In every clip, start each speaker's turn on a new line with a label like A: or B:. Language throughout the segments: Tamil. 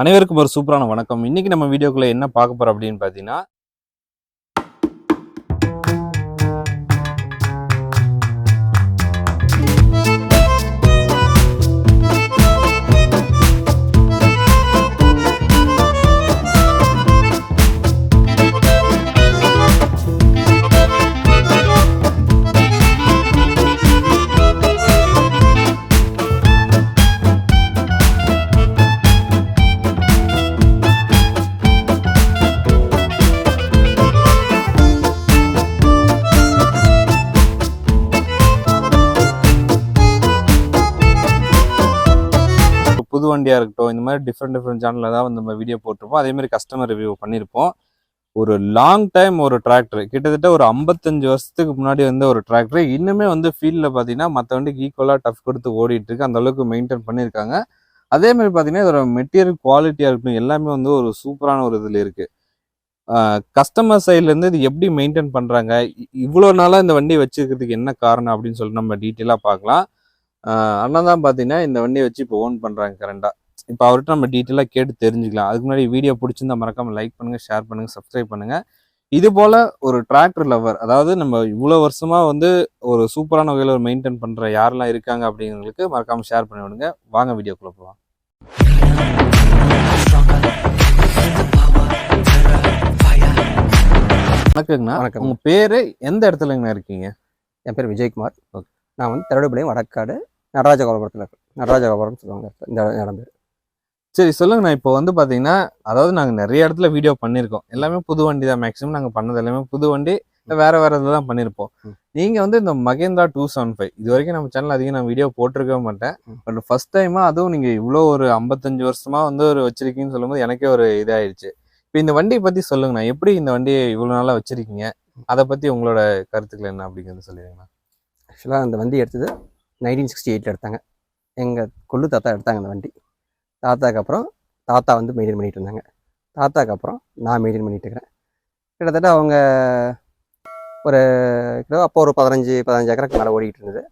A: அனைவருக்கும் ஒரு சூப்பரான வணக்கம். இன்னைக்கு நம்ம வீடியோக்குள்ளே என்ன பார்க்க போறோம் அப்படின்னு பார்த்தீங்கன்னா வண்டியாக இருக்கட்டும் இந்த மாதிரி டிஃப்ரெண்ட் டிஃப்ரெண்ட் சேனலில் தான் வந்து நம்ம வீடியோ போட்டிருப்போம். அதே மாதிரி கஸ்டமர் ரிவ்யூ பண்ணியிருப்போம். ஒரு லாங் டைம் ஒரு டிராக்டர் கிட்டத்தட்ட ஒரு ஐம்பத்தஞ்சு வருஷத்துக்கு முன்னாடி வந்து ஒரு டிராக்டர் இன்னுமே வந்து ஃபீல்டில் பார்த்தீங்கன்னா மற்ற வண்டிக்கு ஈக்குவலாக டஃப் கொடுத்து ஓடிட்டு இருக்கு அந்த அளவுக்கு மெயின்டைன் பண்ணியிருக்காங்க. அதே மாதிரி பார்த்தீங்கன்னா இதோட மெட்டீரியல் குவாலிட்டியாக இருக்கட்டும் எல்லாமே வந்து ஒரு சூப்பரான ஒரு இதில் இருக்கு. கஸ்டமர் சைட்லேருந்து இது எப்படி மெயின்டைன் பண்ணுறாங்க இவ்வளோ நாளாக இந்த வண்டி வச்சிருக்கிறதுக்கு என்ன காரணம் அப்படின்னு சொல்லிட்டு நம்ம டீட்டெயிலாக பார்க்கலாம். அண்ணா தான் பார்த்தீங்கன்னா இந்த வண்டியை வச்சு இப்போ ஓன் பண்ணுறாங்க கரண்டாக இப்போ அவர்கிட்ட நம்ம டீட்டெயிலாக கேட்டு தெரிஞ்சுக்கலாம். அதுக்கு முன்னாடி வீடியோ பிடிச்சிருந்தா மறக்காம லைக் பண்ணுங்க ஷேர் பண்ணுங்க சப்ஸ்கிரைப் பண்ணுங்க. இது போல ஒரு டிராக்டர் லவர் அதாவது நம்ம இவ்வளோ வருஷமா வந்து ஒரு சூப்பரான வகையில் ஒரு மெயின்டைன் பண்ற யாரெல்லாம் இருக்காங்க அப்படிங்கிறவங்களுக்கு மறக்காம ஷேர் பண்ணி விடுங்க. வாங்க வீடியோக்குள்ள போகலாம் வணக்கங்கண்ணா.
B: வணக்கம்.
A: உங்க பேரு எந்த இடத்துலங்கண்ணா இருக்கீங்க?
B: என் பேர் விஜயகுமார்.
A: Okay.
B: நான் வந்து திருவள்ளுபாளையம் வடக்காடு நடராஜ கோபுரத்தில் இருக்கேன் நடராஜ கோபுரம் சொல்லுவாங்க. இந்த இடம் பேர்.
A: சரி சொல்லுங்கண்ணா இப்போ வந்து பாத்தீங்கன்னா அதாவது நாங்க நிறைய இடத்துல வீடியோ பண்ணியிருக்கோம். எல்லாமே புது வண்டி தான். மேக்ஸிமம் நாங்க பண்ணது எல்லாமே புது வண்டி வேற வேற இதில் தான் பண்ணியிருப்போம்.
B: ம்.
A: நீங்க வந்து இந்த மகேந்திரா டூ செவன் ஃபைவ் இது வரைக்கும் நம்ம சேனல் அதிகம் நான் வீடியோ போட்டிருக்கவே மாட்டேன். பட் ஃபர்ஸ்ட் டைமா அதுவும் நீங்க இவ்வளோ ஒரு ஐம்பத்தஞ்சு வருஷமா வந்து ஒரு வச்சிருக்கீங்கன்னு சொல்லும்போது எனக்கே ஒரு இதாயிடுச்சு இப்போ இந்த வண்டியை பத்தி சொல்லுங்கண்ணா எப்படி இந்த வண்டியை இவ்வளவு நாளா வச்சிருக்கீங்க? அதை பத்தி உங்களோட கருத்துக்கள் என்ன அப்படிங்கிறது சொல்லிடுங்கண்ணா
B: ஆக்சுவலாக அந்த வண்டி எடுத்தது நைன்டீன் சிக்ஸ்டி எயிட்டில் எடுத்தாங்க. எங்கள் கொள்ளு தாத்தா எடுத்தாங்க அந்த வண்டி. தாத்தாக்கு அப்புறம் தாத்தா வந்து மெயின்டைன் பண்ணிகிட்டு இருந்தாங்க. தாத்தாக்கு அப்புறம் நான் மெயின்டைன் பண்ணிகிட்டு இருக்கிறேன். கிட்டத்தட்ட அவங்க ஒரு கிட்ட அப்போ ஒரு பதினஞ்சு பதினஞ்சு ஏக்கருக்கு மேலே ஓடிக்கிட்டு இருந்தது.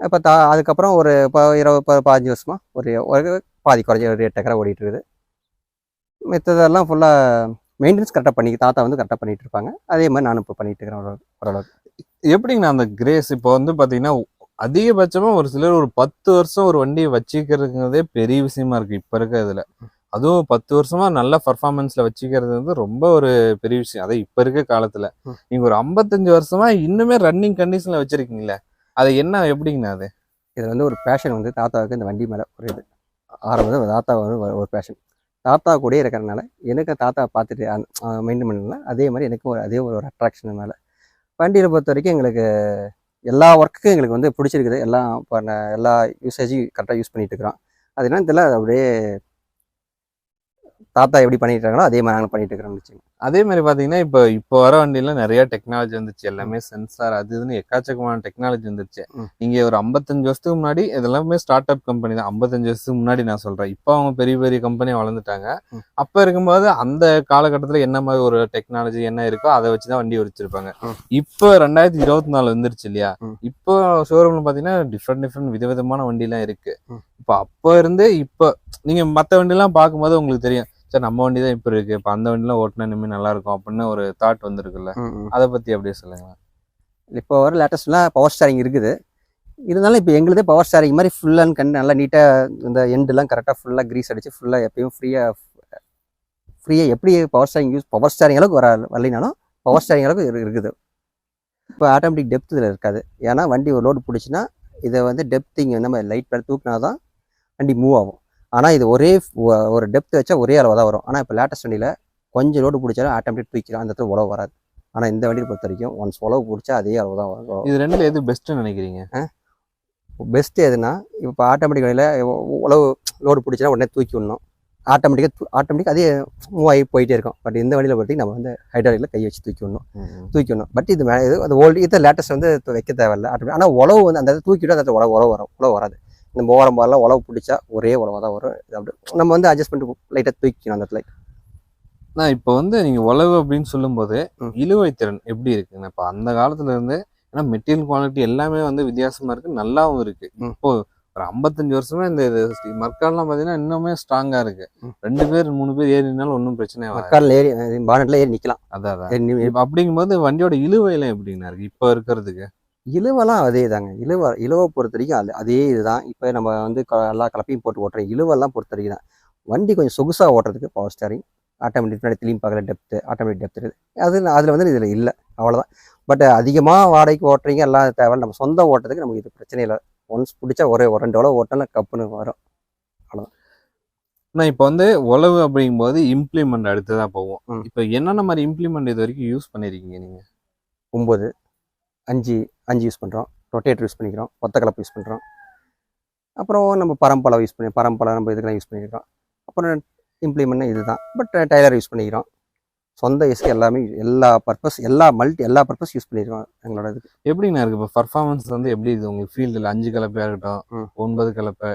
B: இப்போ தா அதுக்கப்புறம் ஒரு இப்போ இருபது பதினஞ்சு வருஷமாக ஒரு ஒரு பாதி குறைஞ்ச ஒரு எட்டு ஏக்கரை ஓடிட்டு இருக்குது. மித்ததெல்லாம் ஃபுல்லாக மெயின்டெனன்ஸ் கரெக்டாக பண்ணி தாத்தா வந்து கரெக்டாக பண்ணிகிட்டு இருப்பாங்க. அதே மாதிரி நானும் இப்போ பண்ணிகிட்டு இருக்கிறேன் ஓரளவுக்கு
A: எப்படிங்கண்ணா அந்த கிரேஸ் இப்போ வந்து பார்த்திங்கன்னா அதிகபட்சமா ஒரு சிலர் ஒரு பத்து வருஷம் ஒரு வண்டியை வச்சுக்கிறதுங்கிறதே பெரிய விஷயமா இருக்கு. இப்ப இருக்க இதுல. அதுவும் பத்து வருஷமா நல்ல பர்ஃபார்மன்ஸ்ல வச்சுக்கிறது வந்து ரொம்ப ஒரு பெரிய விஷயம். அதை இப்ப இருக்க காலத்துல.
B: ம்.
A: நீங்க ஒரு ஐம்பத்தஞ்சு வருஷமா இன்னுமே ரன்னிங் கண்டிஷன்ல வச்சிருக்கீங்களே அது என்ன எப்படிங்கண்ணா அது?
B: இது வந்து ஒரு பேஷன் வந்து தாத்தாவுக்கு இந்த வண்டி மேலே ஒரு இது. ஆரம்பத்தில் தாத்தா வந்து ஒரு- பேஷன் தாத்தா கூடயே இருக்கிறனால எனக்கு தாத்தா பார்த்துட்டு மெயின்டைன் பண்ணல. அதே மாதிரி எனக்கும் ஒரு அதே ஒரு அட்ராக்ஷன் மேலே. வண்டியில் பொறுத்த வரைக்கும் எங்களுக்கு எல்லா ஒர்க்குக்கும் எங்களுக்கு வந்து பிடிச்சிருக்குது. எல்லாம் இப்போ எல்லா யூசேஜையும் கரெக்டாக யூஸ் பண்ணிகிட்டு இருக்கிறோம் அது என்னன்னு தெரியல அப்படியே தாத்தா எப்படி பண்ணிட்டு இருக்காங்களோ அதே மாதிரி நாங்கள் பண்ணிட்டு இருக்கிறோம்னு வச்சுக்கோங்க
A: அதே மாதிரி பாத்தீங்கன்னா இப்போ இப்போ வர வண்டியில நிறைய டெக்னாலஜி வந்துச்சு. எல்லாமே சென்சார் அது இதுன்னு எக்காச்சக்கமான டெக்னாலஜி வந்துருச்சு.
B: ம்.
A: நீங்க ஒரு ஐம்பத்தஞ்சு வருஷத்துக்கு முன்னாடி இதெல்லாமே ஸ்டார்ட் அப் கம்பெனி தான். ஐம்பத்தஞ்சு வருஷத்துக்கு முன்னாடி நான் சொல்றேன். இப்போ அவங்க பெரிய பெரிய கம்பெனியா வளர்ந்துட்டாங்க. அப்ப இருக்கும்போது அந்த காலகட்டத்துல என்ன மாதிரி ஒரு டெக்னாலஜி என்ன இருக்கோ அதை வச்சுதான் வண்டி வச்சிருப்பாங்க
B: ம்.
A: இப்போ ரெண்டாயிரத்தி இருபத்தி நாலு வந்துருச்சு இல்லையா. இப்போ ஷோரூம்ல பாத்தீங்கன்னா டிஃப்ரெண்ட் டிஃப்ரெண்ட் விதவிதமான வண்டி எல்லாம் இருக்கு.
B: ம்.
A: இப்போ அப்போ இருந்து இப்போ நீங்க மத்த வண்டி எல்லாம் பார்க்கும்போது உங்களுக்கு தெரியும். சரி நம்ம வண்டி தான் இப்போ இருக்கு. இப்போ அந்த வண்டிலாம் ஓட்டினா இனிமேல் நல்லா இருக்கும் அப்படின்னு ஒரு தாட் வந்திருக்குல்ல. அதை பத்தி அப்படியே சொல்லுங்க
B: இப்போ வர லேட்டஸ்ட்லாம் பவர் ஸ்டாரிங் இருக்குது. இருந்தாலும் இப்போ எங்களுதே பவர் ஸ்டாரிங் மாதிரி ஃபுல் அண்ட் கண்டு நல்லா நீட்டாக இந்த எண்டெல்லாம் கரெக்டாக ஃபுல்லாக க்ரீஸ் அடிச்சு ஃபுல்லாக எப்பயும் ஃப்ரீயாக ஃப்ரீயாக எப்படி power steering use power steering அளவுக்கு வர வரலைனாலும் பவர் ஸ்டாரிங் அளவுக்கு இரு- இருக்குது. இப்போ ஆட்டோமேட்டிக் டெப்த் இதில் இருக்காது. ஏன்னா வண்டி ஒரு லோடு பிடிச்சின்னா இதை வந்து டெப்த்திங் நம்ம லைட் பேர் தூக்கினா தான் வண்டி மூவ் ஆகும். ஆனால் இது ஒரே ஒரு டெப்த் வச்சா ஒரே அளவு தான் வரும். ஆனால் இப்போ லேட்டஸ்ட் வண்டியில் கொஞ்சம் லோடு பிடிச்சாலும் ஆட்டோமேட்டிக் தூக்கிக்கலாம். அந்த இடத்துல உழவு வராது. ஆனால் இந்த வண்டியை பொறுத்த வரைக்கும் ஒன்ஸ் உழவு பிடிச்சா அதே அளவு தான் வரும்
A: இது ரெண்டுல எது பெஸ்ட்னு நினைக்கிறீங்க?
B: பெஸ்ட் எதுனா இப்போ ஆட்டோமேட்டிக் வழியில் உழவு லோடு பிடிச்சினா உடனே தூக்கி விடணும். ஆட்டோமேட்டிக்காக ஆட்டோமேட்டிக் அதே மூவ் ஆகி போயிட்டே இருக்கும். பட் இந்த வண்டியில் பொறுத்தவரைக்கும் நம்ம வந்து ஹைட்ராலிக்கில் கை வச்சு தூக்கி விடணும். தூக்கி விடணும். பட் இது மே இது அந்த ஓல்டு இது லேட்டஸ்ட் வந்து வைக்க தேவையில்ல. ஆட்டோமேட்டிக் ஆனால் உழவு வந்து அந்த இடத்துல தூக்கி விட அந்த உழவு உழவு வரும். உழவு வராது. இந்த ஓரம் போதெல்லாம் உழவு பிடிச்சா ஒரே உழவாக தான் வரும். இது அப்படி நம்ம வந்து அட்ஜஸ்ட் பண்ணிட்டு லைட்டாக தூக்கிக்கணும் அந்த இடத்துல.
A: நான் இப்போ வந்து நீங்க உழவு அப்படின்னு சொல்லும்போது. இழுவை திறன் எப்படி இருக்குங்க? இப்போ அந்த காலத்துல இருந்து ஏன்னா மெட்டீரியல் குவாலிட்டி எல்லாமே வந்து வித்தியாசமா இருக்கு நல்லாவும் இருக்கு. இப்போ ஒரு ஐம்பத்தஞ்சு வருஷமா இந்த இது மர்க்கால்லாம் பாத்தீங்கன்னா இன்னுமே ஸ்ட்ராங்கா இருக்கு. ரெண்டு பேர் மூணு பேர் ஏறினாலும் ஒன்றும் பிரச்சனை
B: மக்கால் ஏறி பானட்ல ஏறி நிக்கலாம்.
A: அதான் அதான். அப்படிங்கும்போது வண்டியோட இழுவையெல்லாம் எப்படிங்கண்ணா இருக்கு? இப்ப இருக்கிறதுக்கு.
B: இழுவெல்லாம் அதே தாங்க. இழுவ இழுவை பொறுத்த வரைக்கும் அது அதே இதுதான். இப்போ நம்ம வந்து எல்லா கலப்பையும் போட்டு ஓட்டுறோம். இழுவெல்லாம் பொறுத்த வரைக்கும் தான். வண்டி கொஞ்சம் சொகுசாக ஓட்டுறதுக்கு பவர் ஸ்டாரிங் ஆட்டோமேட்டிக் பின்னாடி திரும்பி பார்க்குற டெப்த்து ஆட்டோமேட்டிக் டெப்த் இருக்குது. அது அதில் வந்து இதில் இல்லை அவ்வளோதான் பட் அதிகமாக வாடகைக்கு ஓட்டுறீங்க எல்லாம் தேவை நம்ம சொந்த ஓட்டுறதுக்கு நமக்கு இது பிரச்சனை இல்லை. ஒன்ஸ் பிடிச்சா ஒரே ஒரு ரெண்டு எவ்வளோ ஓட்டினா கப்புன்னு வரும்.
A: ஆனா இப்ப வந்து உழவு அப்படிங்கும்போது இம்ப்ளிமெண்ட் அடுத்துதான் போவோம்
B: ம்.
A: இப்ப என்னென்ன மாதிரி இம்ப்ளிமெண்ட் இது வரைக்கும் யூஸ் பண்ணிருக்கீங்க நீங்க?
B: ஒம்பது அஞ்சு அஞ்சு யூஸ் பண்ணுறோம் ரொட்டேட்டர் யூஸ் பண்ணிக்கிறோம். ஒத்த கலப்பு யூஸ் பண்ணுறோம் அப்புறம் நம்ம பரம்பலை யூஸ் பண்ணி பரம்பலை நம்ம இதுக்கெல்லாம் யூஸ் பண்ணியிருக்கோம் அப்புறம் இம்ப்ளிமெண்ட் இதுதான். பட் டைலர் யூஸ் பண்ணிக்கிறோம் சொந்த யூஸ்க்கு எல்லாமே எல்லா பர்பஸ் எல்லா மல்டி எல்லா பர்பஸ் யூஸ் பண்ணியிருக்கோம் எங்களோட இதுக்கு.
A: எப்படிண்ணா இருக்கு? இப்போ பர்ஃபார்மன்ஸ் வந்து எப்படி இது உங்களுக்கு ஃபீல்டில் அஞ்சு கலப்பையா இருக்கட்டும். ஒன்பது கலப்பை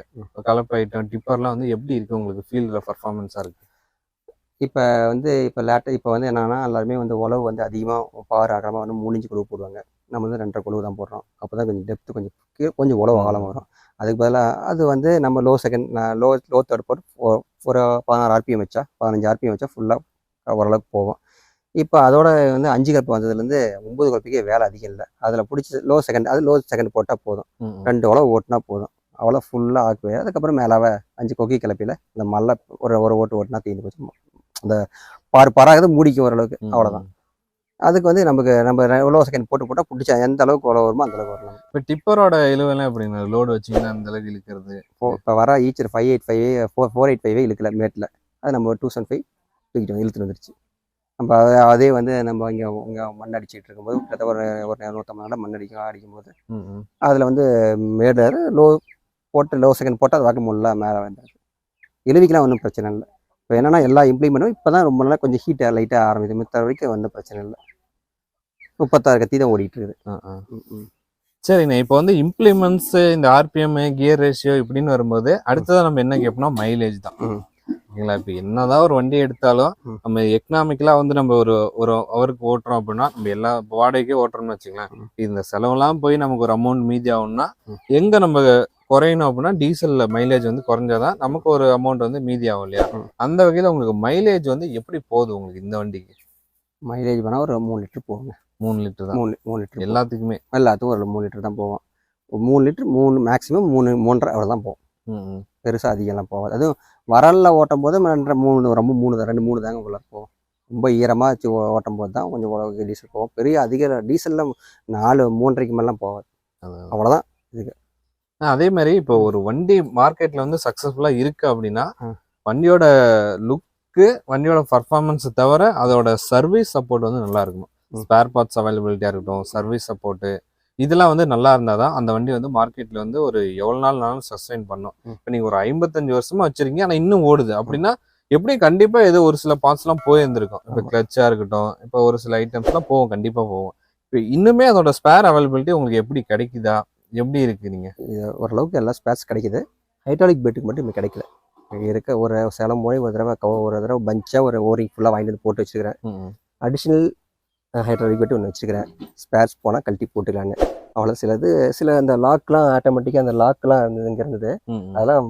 A: கலப்பை ஐட்டம் டிப்பர்லாம் வந்து எப்படி இருக்கு உங்களுக்கு ஃபீல்டில் பர்ஃபார்மன்ஸா இருக்கு?
B: இப்போ வந்து இப்போ லேட்ட இப்போ வந்து என்னன்னா எல்லாருமே வந்து உழவு வந்து அதிகமாக பவர் ஆகாமல் வந்து மூணு குழு போடுவாங்க. நம்ம வந்து ரெண்டரை குழு தான் போடுறோம். அப்போ தான் கொஞ்சம் டெப்த்து கொஞ்சம் கொஞ்சம் உழவு. ஆழம் வரும். அதுக்கு பதிலாக அது வந்து நம்ம low second low low third போட்டு ஒரு பதினாறு ஆர்பிஎம் வச்சா பதினஞ்சு ஆர்பிஎம் வச்சா ஃபுல்லாக ஓரளவுக்கு போகும். இப்போ அதோட வந்து அஞ்சு கலப்பு வந்ததுலேருந்து ஒம்பது கலப்புக்கே வேலை அதிகம் இல்லை. அதில் பிடிச்சி லோ செகண்ட் அது லோ செகண்ட் போட்டால் போதும். ரெண்டு உழவு ஓட்டினா போதும். அவ்வளோ ஃபுல்லாக ஆக்குவே அதுக்கப்புறம் மேலாவ அஞ்சு கொக்கி கிளப்பியில் இந்த மல்ல ஒரு ஒரு ஓட்டு ஓட்டினா தீர்ந்து போச்சு. அந்த பார் பராகுது மூடிக்கும் ஓரளவுக்கு. அவ்வளோதான். அதுக்கு வந்து நமக்கு நம்ம எவ்வளோ செகண்ட் போட்டு போட்டால் பிடிச்சா எந்த அளவுக்கு உழவு வருமோ அந்த அளவுக்கு வரலாம்.
A: இப்ப டிப்பரோட இழுவெல்லாம் எப்படிங்க லோடு வச்சீங்கன்னா அந்த அளவுக்கு இழுக்கிறது?
B: இப்போ வர Eicher five eight five four four eight ஃபைவே இழுக்கல மேட்டில் அது நம்ம டூ செவன் ஃபைவ் தூக்கிட்டோம் இழுத்துட்டு வந்துருச்சு. நம்ம அத- அதே வந்து நம்ம இங்கே இங்கே மண் அடிச்சிட்டு இருக்கும்போது கிட்டத்தட்ட ஒரு ஒரு நூற்றம்பது நாள் மண் அடிக்கும் அடிக்கும்போது. அதில் வந்து மேடர் லோ போட்டு லோ செகண்ட் போட்டு அது வாக்கு முள்ள மேலே வந்தார் இழுவிக்கெலாம் ஒன்றும் பிரச்சனை இல்லை. இப்போ என்னன்னா எல்லா இம்ப்ளிமெண்ட்டும் இப்போ தான் ரொம்ப நாளாக கொஞ்சம் ஹீட்டாக லைட்டாக ஆரம்பிது மித்த வரைக்கும் ஒன்றும் பிரச்சனை இல்லை முப்பத்தாறு கத்தி தான் ஓடிட்டு இருக்குது
A: ஆ, ஆ.
B: ம்.
A: சரிண்ணே இப்போ வந்து இம்ப்ளிமெண்ட்ஸ் இந்த ஆர்பிஎம் கியர் ரேஷியோ இப்படின்னு வரும்போது அடுத்ததான் நம்ம என்ன கேட்போம்னா மைலேஜ் தான்
B: ம்.
A: ஓகேங்களா இப்போ என்னதான் ஒரு வண்டி எடுத்தாலும். நம்ம எக்கனாமிக்கலா வந்து நம்ம ஒரு ஒரு அவருக்கு ஓட்டுறோம் அப்படின்னா நம்ம எல்லா வாடகைக்கே ஓட்டுறோம்னு வச்சுக்கலாம். இந்த செலவெல்லாம் போய் நமக்கு ஒரு அமௌண்ட் மீதி ஆகும்னா. எங்க நம்ம குறையணும் அப்படின்னா டீசல்ல மைலேஜ் வந்து குறைஞ்சாதான் நமக்கு ஒரு அமௌண்ட் வந்து மீதி ஆகும் இல்லையா. அந்த வகையில உங்களுக்கு மைலேஜ் வந்து எப்படி போகுது உங்களுக்கு இந்த வண்டிக்கு?
B: மைலேஜ் பண்ணால் ஒரு மூணு லிட்டர் போகுங்க.
A: மூணு லிட்டர் தான்.
B: மூணு மூணு லிட்டர்
A: எல்லாத்துக்குமே.
B: எல்லாத்துக்கும் ஒரு மூணு லிட்டர் தான் போவோம் மூணு லிட்டர் மூணு மேக்ஸிமம் மூணு மூன்றரை அவ்வளோ தான் போகும். பெருசாக அதிகம்லாம் போகாது. அதுவும் வரலில் ஓட்டும் போது ரெண்டரை மூணு ரொம்ப மூணு தான் ரெண்டு மூணு தாங்க உள்ள போகும். ரொம்ப ஈரமாக வச்சு ஓட்டும் போது தான் கொஞ்சம் உழவுக்கு டீசல் போகும். பெரிய அதிக டீசலில் நாலு மூன்றரைக்கு மேலாம் போகாது. அவ்வளோதான்
A: ஆ, அதே மாதிரி இப்போ ஒரு வண்டி மார்க்கெட்ல வந்து சக்சஸ்ஃபுல்லா இருக்கு அப்படின்னா. வண்டியோட லுக்கு வண்டியோட பர்ஃபார்மன்ஸ் தவிர அதோட சர்வீஸ் சப்போர்ட் வந்து நல்லா இருக்கணும். ஸ்பேர் பார்ட்ஸ் அவைலபிலிட்டியா இருக்கட்டும் சர்வீஸ் சப்போர்ட்டு இதெல்லாம் வந்து நல்லா இருந்தாதான் அந்த வண்டி வந்து மார்க்கெட்ல வந்து ஒரு எவ்வளவு நாள்னாலும் சஸ்டைன் பண்ணும். இப்போ நீங்க ஒரு ஐம்பத்தஞ்சு வருஷமா வச்சிருக்கீங்க ஆனா இன்னும் ஓடுது அப்படின்னா எப்படி கண்டிப்பா ஏதோ ஒரு சில பார்ட்ஸ் எல்லாம் போயிருந்திருக்கும் இப்போ
B: ஆமா.
A: கிளச்சா இருக்கட்டும் இப்போ ஒரு சில ஐட்டம்ஸ் எல்லாம் போகும் கண்டிப்பா போகும் இப்போ இன்னுமே அதோட ஸ்பேர் அவைலபிலிட்டி உங்களுக்கு எப்படி கிடைக்குதா எப்படி இருக்கு நீங்க?
B: இது ஓரளவுக்கு எல்லா ஸ்பேர்ஸ் கிடைக்குது. ஹைட்ராலிக் பெட்டுக்கு மட்டும் இப்போ கிடைக்கல. இங்க இருக்க ஒரு சேலம் போய் ஒரு தடவை ஒரு தடவை பஞ்சாக ஒரு ஓரிங் ஃபுல்லாக வாங்கிட்டு வந்து போட்டு வச்சுருக்கிறேன்.
A: ம்.
B: அடிஷ்னல் ஹைட்ராலிக் பெட்டு ஒன்று வச்சுருக்கிறேன். ஸ்பேர்ஸ் போனால் கழட்டி போட்டுக்கலான்னு. அவ்வளோ சிலது சில அந்த லாக்லாம் ஆட்டோமேட்டிக்காக அந்த லாக்லாம் இருந்தது இங்கே இருந்தது. அதெல்லாம்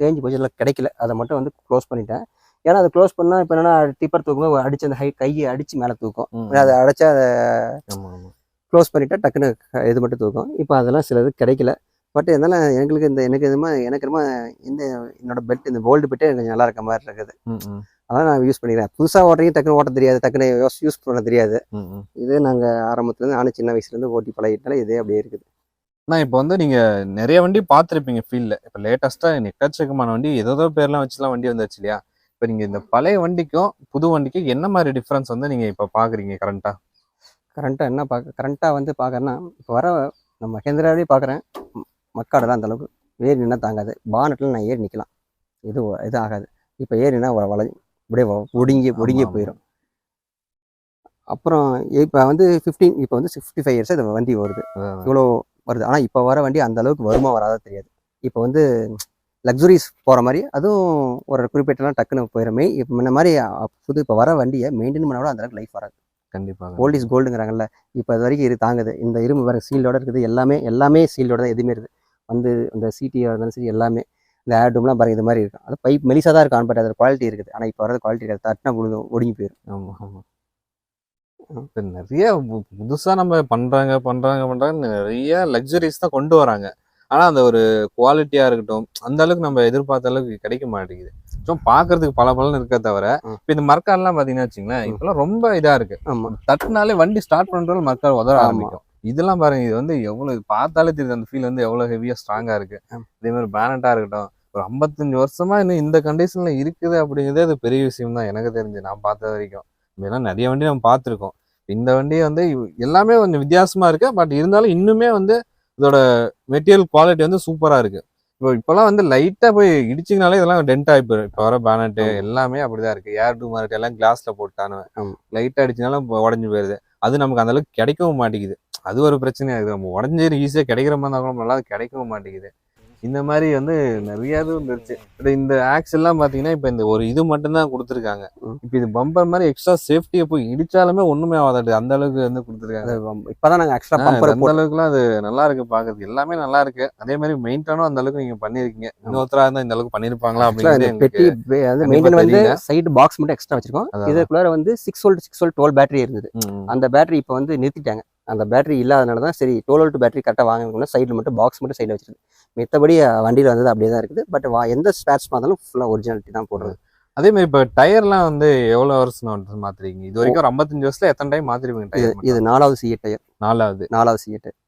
B: தேஞ்சு போச்சு. எல்லாம் கிடைக்கல. அதை மட்டும் வந்து க்ளோஸ் பண்ணிட்டேன். ஏன்னா அதை க்ளோஸ் பண்ணால் இப்போ என்னன்னா டிப்பர் தூக்கும்போது அடிச்சு அந்த ஹை கையை அடித்து மேலே தூக்கும். அதை அடைச்சா அதை க்ளோஸ் பண்ணிட்டா டக்குன்னு இது மட்டும் தூக்கும். இப்போ அதெல்லாம் சிலது கிடைக்கல. பட் இருந்தாலும் எங்களுக்கு இந்த எனக்கு இதுமா எனக்கு என்னமோ இந்த என்னோட பெட் இந்த கோல்டு பெட்டே கொஞ்சம் நல்லா இருக்க மாதிரி இருக்குது. அதான் நான் யூஸ் பண்ணிக்கிறேன். புதுசாக ஓட்டுறீங்க டக்குன்னு ஓட்ட தெரியாது. டக்குன்னு யூஸ் யூஸ் பண்ண தெரியாது. இது நாங்கள் ஆரம்பத்துலேருந்து நானும் சின்ன வயசுலேருந்து ஓட்டி பழகிட்டால இதே அப்படியே இருக்குது.
A: அண்ணா இப்போ வந்து நீங்க நிறைய வண்டி பார்த்துருப்பீங்க ஃபீல்ட்ல இப்போ லேட்டஸ்டா எக்கச்சக்கமான வண்டி ஏதோ பேர்லாம் வச்சுலாம் வண்டி வந்துச்சு இல்லையா? இப்போ நீங்க இந்த பழைய வண்டிக்கும் புது வண்டிக்கும் என்ன மாதிரி டிஃபரன்ஸ் வந்து நீங்க இப்போ பாக்குறீங்க கரண்டா
B: கரண்ட்டாக என்ன பார்க்க கரண்ட்டாக வந்து பார்க்கறேன்னா இப்போ வர நம்ம மகேந்திராவே பார்க்குறேன் மக்காடெல்லாம் அந்த அளவுக்கு. ஏறி நின்னா தாங்காது. பானட்டில் நான் ஏறி நிற்கலாம் இது இது ஆகாது. இப்போ ஏறினா வள இப்படியே ஒடுங்கி ஒடுங்கி. போயிடும் அப்புறம் இப்போ வந்து ஃபிஃப்டீன் இப்போ வந்து ஃபிஃப்டி ஃபைவ் இயர்ஸ் இந்த வண்டி வருது இவ்வளோ வருது. ஆனால் இப்போ வர வண்டி அந்த அளவுக்கு வருமா வராதா தெரியாது. இப்போ வந்து லக்ஸுரிஸ் போகிற மாதிரி அதுவும் ஒரு குறிப்பிட்டலாம் டக்குன்னு போயிடுமே இப்போ முன்ன மாதிரி புது இப்போ வர வண்டியை மெயின்டைன் பண்ண கூட அந்த அளவுக்கு லைஃப் வராது.
A: கண்டிப்பாக.
B: கோல்ட் இஸ் கோல்டுங்கிறாங்கல்ல இப்போ அது வரைக்கும் இது தாங்குது. இந்த இரும்பு வேறு சீல்டோட இருக்குது. எல்லாமே எல்லாமே சீல்டோட தான் எதுவுமே இருக்குது. வந்து இந்த சிடியாக இருந்தாலும் சரி எல்லாமே. இந்த ஏர்டூம்லாம் பாருங்க இது மாதிரி இருக்கும். அது பைப் மெலிசாக தான் இருக்கும் பட் அதோட குவாலிட்டி இருக்குது. ஆனால் இப்போ வரது குவாலிட்டி இருக்காது. தட்டினா முழுது ஒடுங்கி போயிடும்
A: ஆமா ஆமா. இப்ப நிறைய பு- புதுசா நம்ம பண்றாங்க பண்றாங்க பண்றாங்க நிறைய லக்ஸரிஸ் தான் கொண்டு வராங்க. ஆனா அந்த ஒரு குவாலிட்டியா இருக்கட்டும் அந்த அளவுக்கு நம்ம எதிர்பார்த்த அளவுக்கு கிடைக்க மாட்டேங்குது சும்மா பாக்குறதுக்கு பல பலன் இருக்க தவிர. இப்ப இந்த மர்க்கார்லாம் பாத்தீங்கன்னா வச்சுங்களேன்
B: ம்.
A: இப்பெல்லாம் ரொம்ப இதா இருக்கு தட்டுனாலே வண்டி ஸ்டார்ட் பண்றது மர்க்கார் உதற
B: ஆமா.
A: ஆரம்பிக்கும் இதெல்லாம் பாருங்க இது வந்து எவ்வளவு இது பார்த்தாலே தெரியுது அந்த ஃபீல் வந்து எவ்வளவு ஹெவியா ஸ்ட்ராங்கா இருக்கு. அதே மாதிரி பேனட்டா இருக்கட்டும் ஒரு ஐம்பத்தஞ்சு வருஷமா இன்னும் இந்த கண்டிஷன்ல இருக்குது அப்படிங்கிறதே அது பெரிய விஷயம் தான் எனக்கு தெரிஞ்சு நான் பார்த்த வரைக்கும் ஏன்னா நிறைய வண்டி நம்ம பார்த்துருக்கோம் இந்த வண்டி வந்து எல்லாமே கொஞ்சம் வித்தியாசமா இருக்கு பட் இருந்தாலும் இன்னுமே வந்து இதோட மெட்டீரியல் குவாலிட்டி வந்து சூப்பரா இருக்கு. இப்போ இப்பெல்லாம் வந்து லைட்டா போய் இடிச்சிங்கனாலே இதெல்லாம் டென்ட் ஆகி போயிடும் இப்போ வர பேனட்டு. எல்லாமே அப்படிதான் இருக்கு. ஏர் டூ மார்க் எல்லாம் கிளாஸ்ல போட்டானுவன்
B: ஆமா.
A: லைட்டா அடிச்சனாலும் உடஞ்சு போயிருது அது நமக்கு அந்த அளவுக்கு கிடைக்கவும் மாட்டேங்குது. அது ஒரு பிரச்சனையா இருக்குது நம்ம உடஞ்சு ஈஸியா கிடைக்கிற மாதிரி இருந்தா கூட நல்லா கிடைக்கவும் மாட்டேங்குது. இந்த மாதிரி வந்து நிறைய இது வந்துருச்சு. இந்த ஆக்ஸ் எல்லாம் பாத்தீங்கன்னா இப்ப இந்த ஒரு இது மட்டும் தான் கொடுத்துருக்காங்க. இப்ப இது பம்பர் மாதிரி எக்ஸ்ட்ரா சேஃப்டியை போய் இடிச்சாலுமே ஒண்ணுமே ஆகாது அந்த அளவுக்கு வந்து கொடுத்துருக்காங்க.
B: அது இப்போதான் நாங்கள்
A: ஆ,
B: பம்பர்
A: அந்த அளவுக்குலாம் அது நல்லா இருக்கு பாக்குறதுக்கு. எல்லாமே நல்லா இருக்கு. அதே மாதிரி மெயின்டனும் அந்த அளவுக்கு நீங்க பண்ணிருக்கீங்க. இன்னொருத்தரா இருந்தா இந்த அளவுக்கு பண்ணிருப்பாங்களா
B: இந்த பெட்டி
A: எங்களுக்கு
B: பே- வந்து. சைடு பாக்ஸ் மட்டும் எக்ஸ்ட்ரா வச்சிருக்கோம்.
A: அதான்.
B: இதுக்குள்ளார வந்து six volt six volt twelve battery இருந்தது. அந்த பேட்டரி இப்போ வந்து நிறுத்திட்டாங்க. அந்த பேட்டரி இல்லாதனால தான் சரி டுவெல் வோல்ட் பேட்டரி கரெக்டாக வாங்கணும்னா சைடில் மட்டும் பாக்ஸ் மட்டும் சைடில் வச்சிருக்கு மித்தபடி வண்டியில் வந்தது அப்படியே தான் இருக்குது பட் வா எந்த ஸ்பேர்ஸ் பார்த்தாலும் ஃபுல்லாக ஒரிஜினாலிட்டி தான் போடுறது.
A: அதே மாதிரி இப்ப டயர்லாம் வந்து எவ்வளவு வருஷம் வந்து மாத்துறீங்க? இது வரைக்கும் ஒரு ஐம்பத்தஞ்சு வருஷத்துல எத்தனை டைம் மாத்திருப்பீங்க
B: இது
A: டயர்
B: இது நாலாவது சிஏ டயர்
A: நாலாவது.
B: நாலாவது சிஏ டயர்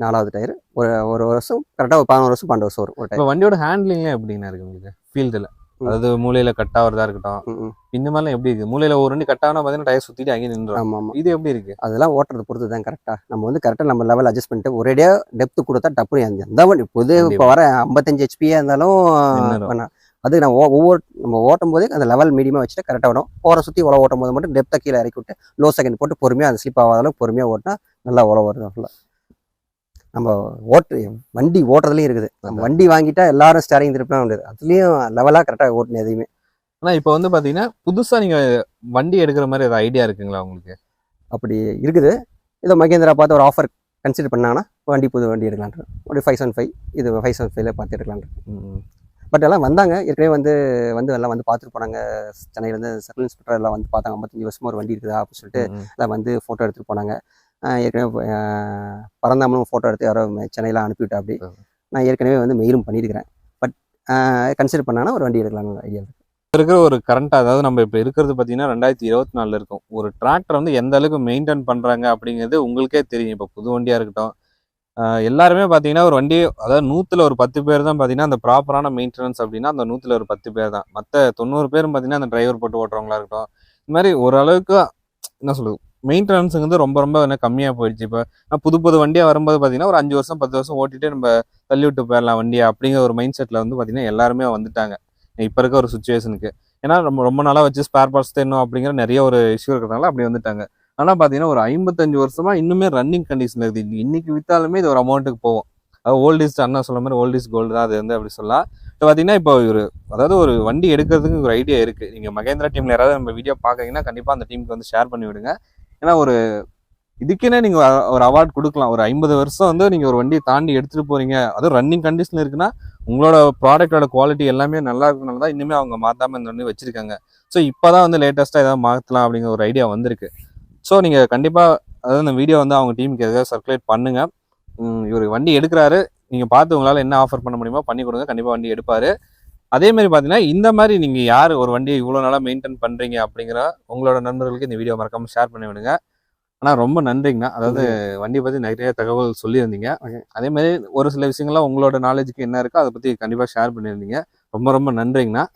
B: நாலாவது டயர் ஒரு ஒரு வருஷம் கரெக்டாக ஒரு பதினோரு வருஷம் பன்னெண்டு வருஷம் வரும் ஒரு டயர்
A: வண்டியோட ஹேண்ட்லிங்லாம் எப்படிங்க இருக்கு உங்களுக்கு? ஃபீல்டுல. அதாவது மூலையில கட் ஆகுறதா இருக்கட்டும். இந்த மாதிரிலாம் எப்படி இருக்கு? மூலையில ஒரு வண்டி கட் ஆனா பாத்தீங்கன்னா டயர் சுத்திட்டு அங்கேயே நின்றுடும்
B: ஆமாம் ஆமாம்
A: இது எப்படி இருக்கு?
B: அதெல்லாம் ஓட்டுறது பொறுத்து தான் கரெக்டாக நம்ம வந்து கரெக்டாக நம்ம லெவல் அட்ஜஸ்ட் பண்ணிட்டு ஒரேடியாக டெப்த் கொடுத்தா டப்புனு எந்த- வண்டி புது இப்போ. வர ஐம்பத்தஞ்சு ஹெச்பியாக இருந்தாலும் அது நான் ஒவ்வொரு நம்ம ஓட்டும் போதே அந்த லெவல் மீடியமாக வச்சுட்டு கரெக்டாக விடும் ஓர சுற்றி உழவு ஓட்டும் போது மட்டும் டெப்த்தை கீழே இறக்கி விட்டு லோ செகண்ட் போட்டு பொறுமையாக அந்த ஸ்லிப் ஆகாத அளவுக்கு பொறுமையாக ஓட்டினா நல்லா உழவு வருது ஃபுல்லாக நம்ம ஓட்டு வண்டி ஓட்டுறதுலையும் இருக்குது. நம்ம. வண்டி வாங்கிட்டா எல்லாரும் ஸ்டேரிங் திருப்பினா உண்டு அதுலேயும் லெவலாக கரெக்டாக ஓட்டணும் எதையுமே.
A: ஆனா இப்ப வந்து பாத்தீங்கன்னா புதுசா நீங்க வண்டி எடுக்கிற மாதிரி ஏதாவது ஐடியா இருக்குங்களா உங்களுக்கு?
B: அப்படி இருக்குது. இதோ மகேந்திரா பார்த்து ஒரு ஆஃபர் கன்சிடர் பண்ணாங்கன்னா வண்டி புது வண்டி எடுக்கலான்ட்டு ஒரு ஃபைவ் செவன் ஃபைவ் இது ஃபைவ் செவன் ஃபைவ்ல பார்த்து எடுக்கலான்ட்டு பட் எல்லாம் வந்தாங்க. ஏற்கனவே வந்து வந்து எல்லாம் வந்து பார்த்துட்டு போனாங்க. சென்னையிலேருந்து சர்க்கிள் இன்ஸ்பெக்டர் எல்லாம் வந்து பார்த்தாங்க. ஐம்பத்தஞ்சு வருஷமா ஒரு வண்டி இருக்குதா அப்படின்னு சொல்லிட்டு. எல்லாம் வந்து ஃபோட்டோ எடுத்துட்டு போனாங்க. ஏற்கனவே ஆஹ் பரந்தாமனும் ஃபோட்டோ எடுத்து யாரோ சென்னையில் அனுப்பிவிட்டா அப்படி. நான் ஏற்கனவே வந்து மெயிலும் பண்ணியிருக்கிறேன். பட் கன்சிடர் பண்ணாங்கன்னா ஒரு வண்டி எடுக்கலாம்னு ஐடியா
A: இப்ப இருக்கிற ஒரு கரண்ட் அதாவது நம்ம இப்ப இருக்கிறது பாத்தீங்கன்னா ரெண்டாயிரத்தி இருபத்தி நாலுல இருக்கும். ஒரு டிராக்டர் வந்து எந்த அளவுக்கு மெயின்டைன் பண்றாங்க அப்படிங்கிறது உங்களுக்கே தெரியும். இப்ப புது வண்டியா இருக்கட்டும். எல்லாருமே பாத்தீங்கன்னா ஒரு வண்டி அதாவது நூத்துல ஒரு பத்து பேர் தான் பாத்தீங்கன்னா அந்த ப்ராப்பரான மெயின்டெனன்ஸ் அப்படின்னா அந்த நூத்துல ஒரு பத்து பேர் தான். மத்த தொண்ணூறு பேரும் பாத்தீங்கன்னா அந்த டிரைவர் போட்டு ஓட்டுறவங்களா இருக்கட்டும். இந்த மாதிரி ஓரளவுக்கு என்ன சொல்றது மெயின்டெனன்ஸுங்கிறது ரொம்ப ரொம்ப என்ன கம்மியாக போயிடுச்சு. இப்போ நான் புது புது வண்டியாக வரும்போது பார்த்தீங்கன்னா ஒரு அஞ்சு வருஷம் பத்து வருஷம் ஓட்டிட்டு நம்ம தள்ளி விட்டு போயிடலாம் வண்டியை அப்படிங்கிற ஒரு மைண்ட் செட்டில் வந்து பார்த்தீங்கன்னா எல்லாருமே வந்துட்டாங்க. இப்போ இருக்க ஒரு சுச்சுவேஷனுக்கு ஏன்னா ரொம்ப ரொம்ப நாளாக வச்சு ஸ்பேர் பார்ட்ஸ் தேணும் அப்படிங்கிற நிறைய ஒரு இஷ்யூ இருக்கிறதுனால அப்படி வந்துட்டாங்க. ஆனால் பார்த்தீங்கன்னா ஒரு ஐம்பத்தஞ்சு வருஷமா இன்னுமே ரன்னிங் கண்டிஷன் இருக்குது இன்னைக்கு விற்றாலுமே இது ஒரு அமௌண்ட்டுக்கு போகும். அது ஓல்ட் இஸ் அண்ணா சொல்ல மாதிரி ஓல்ட் இஸ் கோல்டு தான் அது வந்து அப்படி சொல்லலாம். இப்போ பார்த்தீங்கன்னா இப்போ ஒரு அதாவது ஒரு வண்டி எடுக்கிறதுக்கு ஒரு ஐடியா இருக்குது நீங்கள் மகேந்திரா டீமில் யாராவது நம்ம வீடியோ பார்க்கறீங்கன்னா கண்டிப்பாக அந்த டீமுக்கு வந்து ஷேர் பண்ணி விடுங்க. ஏன்னா ஒரு இதுக்குன்னே நீங்கள் ஒரு- அவார்ட் கொடுக்கலாம். ஒரு ஐம்பது வருஷம் வந்து நீங்கள் ஒரு வண்டியை தாண்டி எடுத்துகிட்டு போகிறீங்க அதுவும் ரன்னிங் கண்டிஷன் இருக்குன்னா உங்களோட ப்ராடக்டோட குவாலிட்டி எல்லாமே நல்லா இருக்கனால தான் இன்னுமே அவங்க மாற்றாமல் இந்த வண்டி வச்சுருக்காங்க. ஸோ இப்போ தான் வந்து லேட்டஸ்ட்டாக ஏதாவது மாற்றலாம் அப்படிங்கிற ஒரு ஐடியா வந்திருக்கு. ஸோ நீங்கள் கண்டிப்பாக அதாவது இந்த வீடியோ வந்து அவங்க டீமுக்கு எதாவது சர்க்குலேட் பண்ணுங்கள் இவர் வண்டி எடுக்கிறாரு. நீங்கள் பார்த்து உங்களால் என்ன ஆஃபர் பண்ண முடியுமோ பண்ணி கொடுங்க. கண்டிப்பாக வண்டி எடுப்பார். அதே மாதிரி பார்த்தீங்கன்னா இந்த மாதிரி நீங்கள் யார் ஒரு வண்டியை இவ்வளோ நாளாக மெயின்டைன் பண்ணுறீங்க அப்படிங்கிற உங்களோட நண்பர்களுக்கு இந்த வீடியோ மறக்காமல் ஷேர் பண்ணி விடுங்க. ஆனால் ரொம்ப நன்றிங்கண்ணா. அதாவது வண்டியை பற்றி நிறைய தகவல் சொல்லியிருந்தீங்க. அதே மாதிரி ஒரு சில விஷயங்கள்லாம் உங்களோட நாலேஜுக்கு என்ன இருக்கோ அதை பற்றி கண்டிப்பாக ஷேர் பண்ணியிருந்தீங்க. ரொம்ப ரொம்ப நன்றிங்கண்ணா.